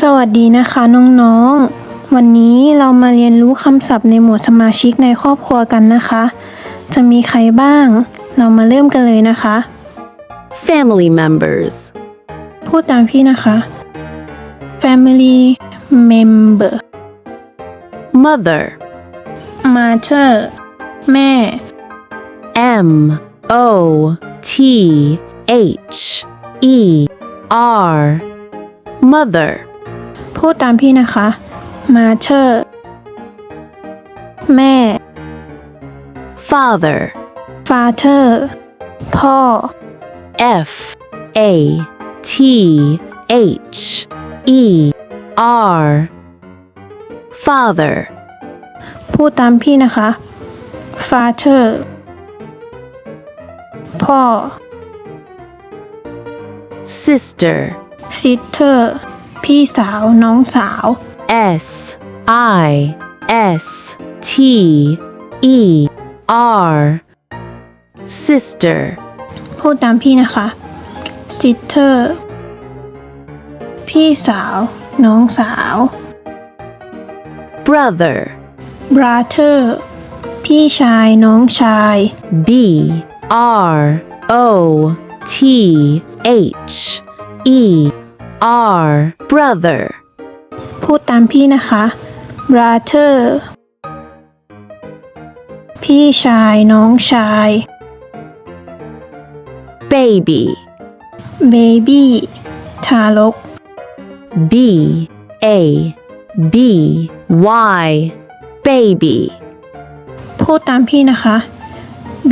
สวัสดีนะคะน้องๆ วันนี้เรามาเรียนรู้คำศัพท์ในหมวดสมาชิกในครอบครัวกันนะคะ จะมีใครบ้าง เรามาเริ่มกันเลยนะคะ Family members. พูดตามพี่นะคะ family member Mother. mother แม่ M O T H E R. Mother. พูดตามพี่นะคะ mother แม่ Father. father พ่อ F A T H E R. Father. พูดตามพี่นะคะ father พ่อ Sister. sister พี่สาว น้องสาว S I S T E R. Sister. พูดตามพี่นะคะ sister พี่สาว น้องสาว Brother. brother พี่ชายน้องชาย B R O T H E R brother พูดตามพี่นะคะ brother พี่ชายน้องชาย baby baby ทารก B A B Y baby พูดตามพี่นะคะ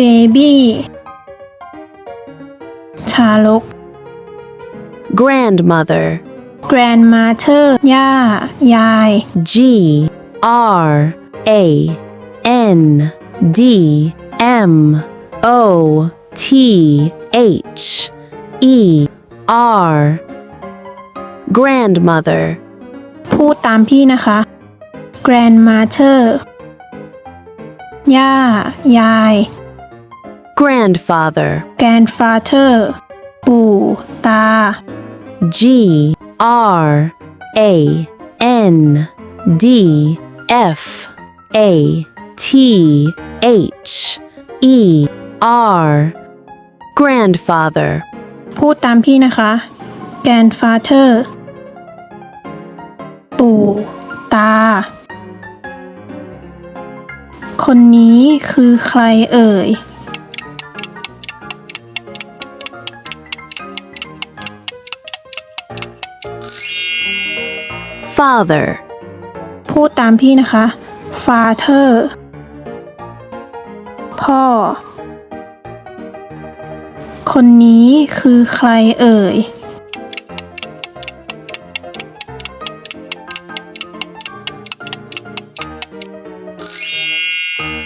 baby ทารก grandmother grandmother ย่า ยาย G R A N D M O T H E R grandmother พูดตามพี่นะคะ grandmother ย่า ยาย grandfather grandfather ปู่ ตา G R A N D F A T H E R grandfather พูดตามพี่นะคะ grandfather ปู่ตา คนนี้คือใครเอ่ย father พูดตามพี่นะคะ father พ่อ คนนี้คือใครเอ่ย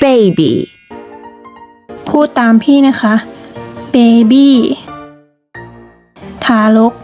baby พูดตามพี่นะคะ baby ทารก